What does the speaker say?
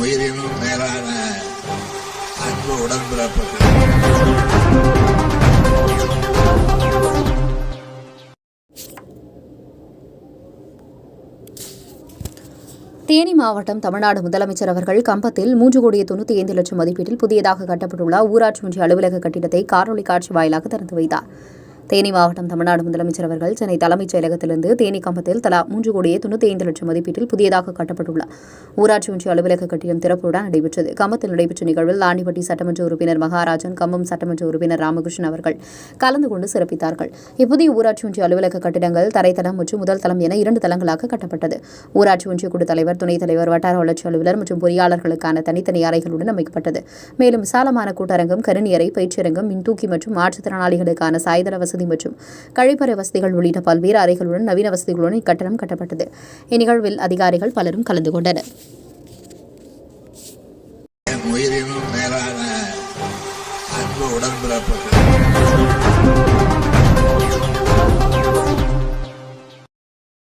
உயிரினும் மேலான அன்பு உடன்பிறப்புகள். தேனி மாவட்டம் தமிழ்நாடு முதலமைச்சர் அவர்கள் கம்பத்தில் மூன்று கோடியே தொண்ணூற்றி ஐந்து லட்சம் மதிப்பீட்டில் புதியதாக கட்டப்பட்டுள்ள ஊராட்சி ஒன்றிய அலுவலக கட்டிடத்தை காணொலி காட்சி வாயிலாக திறந்து வைத்தார். தேனி மாவட்டம் தமிழ்நாடு முதலமைச்சர் அவர்கள் சென்னை தலைமைச் செயலகத்திலிருந்து தேனி கம்பத்தில் தலா மூன்று கோடியே தொண்ணூற்றி ஐந்து லட்சம் மதிப்பீட்டில் புதியதாக கட்டப்பட்டுள்ள ஊராட்சி ஒன்றிய அலுவலக கட்டிடம் திறப்புடன் நடைபெற்றது. கம்பத்தில் நடைபெற்ற நிகழ்வில் ஆண்டிப்பட்டி சட்டமன்ற உறுப்பினர் மகாராஜன் கம்பம் சட்டமன்ற உறுப்பினர் ராமகிருஷ்ணன் அவர்கள் கலந்து கொண்டு சிறப்பித்தார்கள். இப்புதிய ஊராட்சி ஒன்றிய அலுவலக கட்டிடங்கள் தரைத்தளம் மற்றும் முதல் தளம் என இரண்டு தளங்களாக கட்டப்பட்டது. ஊராட்சி ஒன்றிய குழு தலைவர் துணைத் தலைவர் வட்டார வளர்ச்சி அலுவலர் மற்றும் பொறியாளர்களுக்கான தனித்தனி அறைகளுடன் அமைக்கப்பட்டது. மேலும் விசாலமான கூட்டரங்கம் கருணியறை பயிற்சியரங்கம் மின்தூக்கி மற்றும் மாற்றுத்திறனாளிகளுக்கான சாய்தள வசதி மற்றும் கழிப்பறை வசதிகள் உள்ளிட்ட பல்வேறு அறைகளுடன் நவீன வசதிகளுடன் இக்கட்டடம் கட்டப்பட்டது. இந்நிகழ்வில் அதிகாரிகள் பலரும் கலந்து கொண்டனர். உயிரினும் அன்பு உடன்பிறப்புகள்